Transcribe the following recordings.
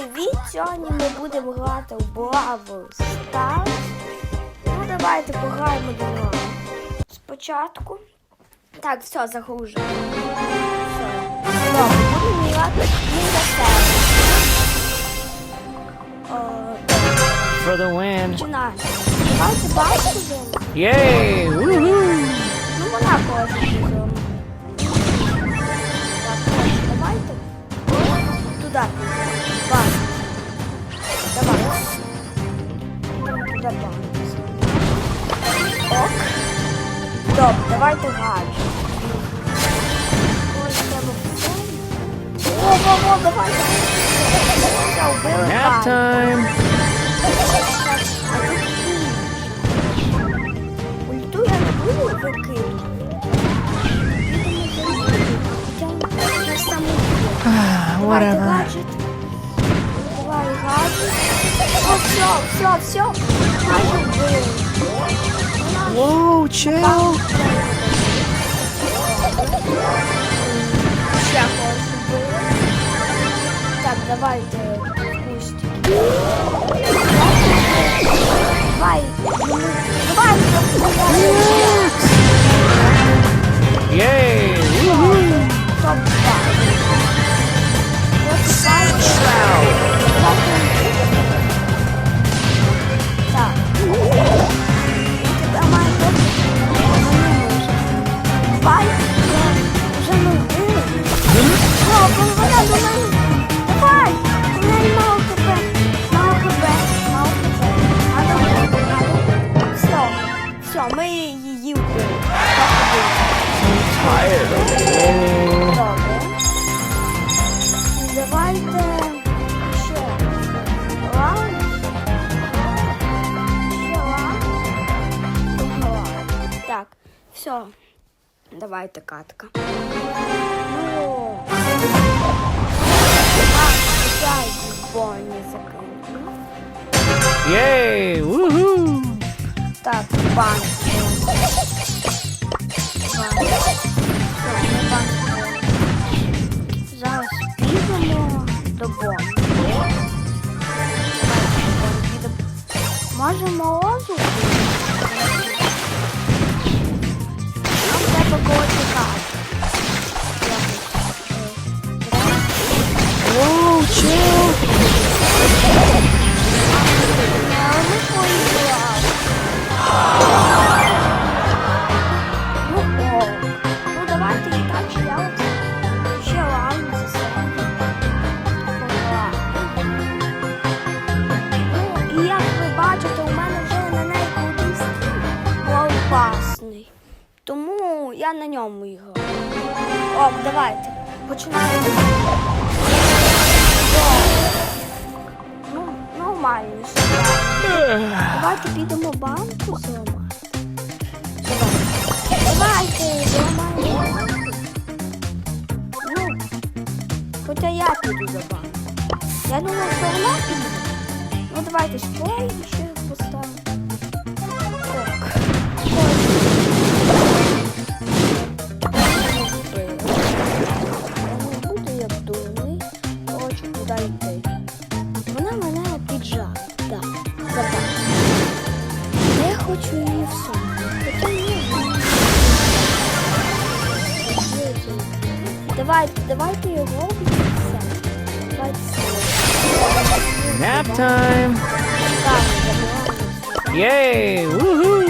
Привіт! Сьогодні ми будемо грати в Бравл Stars. Ну, давайте пограємо до нього. Спочатку. Так, все, загружено. Все. Добре, будемо грати себе. For the win. Починаємо. Давайте. Yay! Ну, вона хоче зону. Так, ось, давайте. Туди. Добре, давайте гаджет. Ось треба все. О, о, о, давай. Все, вбили Nap гаджет. time! А тут інше. Ульту я не буду викидувати. Я саме Давай Whatever. гаджет. Давай гаджет. О, все, все, все. Гаджет вбили. Whoa, Вбили. Так, давайте Давай. Давай. Давай. Давайте катка. Ну. Больні закрили. Yay! Woohoo! Так, банк. Зараз підемо до бомби. Можемо озу? Я на ньому граю. О, давайте. Починаємо. Ну, нормально. Давайте підемо банку зламати. Давайте зламаємо. Ну, хоча я піду за банку. Я думаю, що вона піде. Ну давайте строй Давайте, давайте його все. Давайте все. Nap time! Так, забираємо. Yay! Woohoo!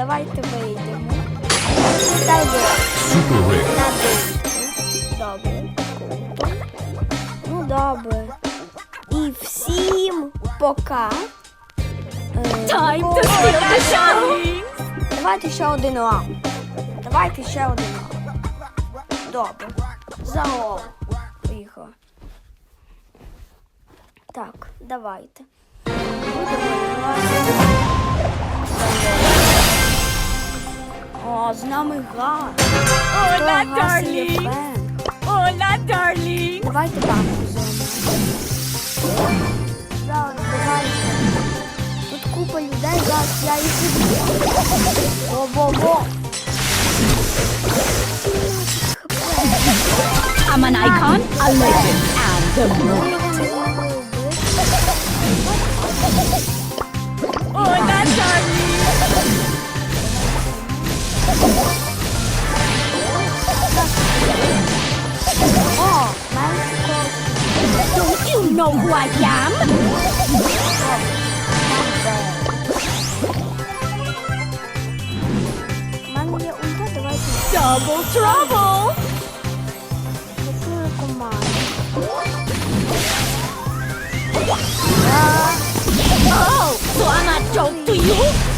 давайте вийдемо. Супер На Добре. Ну добре. І всім пока. Time to show! Давайте ще один лам. Давайте ще один лам. Добре. Загол. Поїхала. Так, давайте. О, з нами гра. Хто Hola, гра є darling! фен? Hola, darling! Давайте банку зробимо. Зараз, давайте. Тут купа людей, зараз я їх уб'ю. Во-во-во. I'm an icon, a legend, and the Ми nộ hòa chạm Double trouble! Oh, so I'm a joke to you?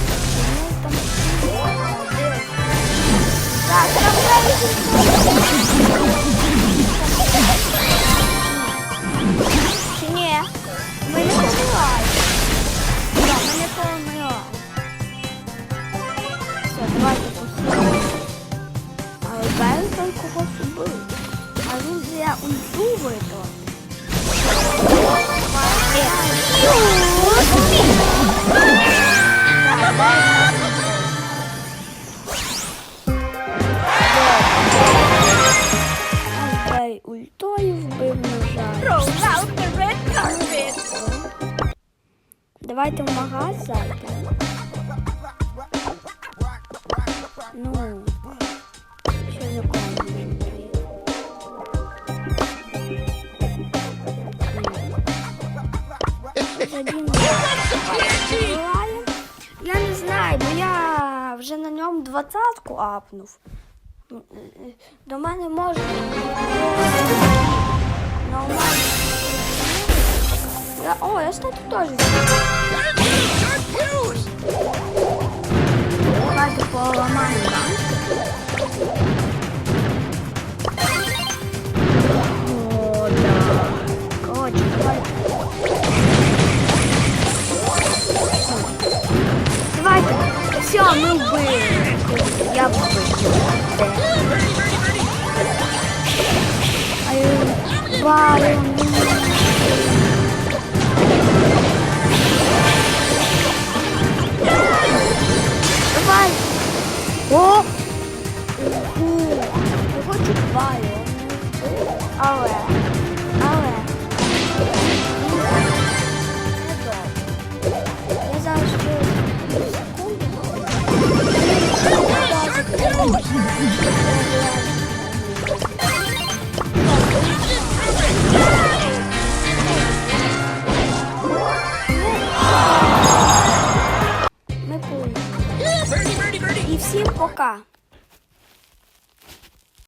я уйду в это. Дай ультою вбив ножа. Давайте в магаз. Ну. Я не знаю, бо я вже на ньому двадцятку апнув. До мене може. Нормально. Я, о, я, стату тоже. Все, мы убили. Я победил. Ай, Вау, Давай. О! Угу. Я хочу баю. Але Shark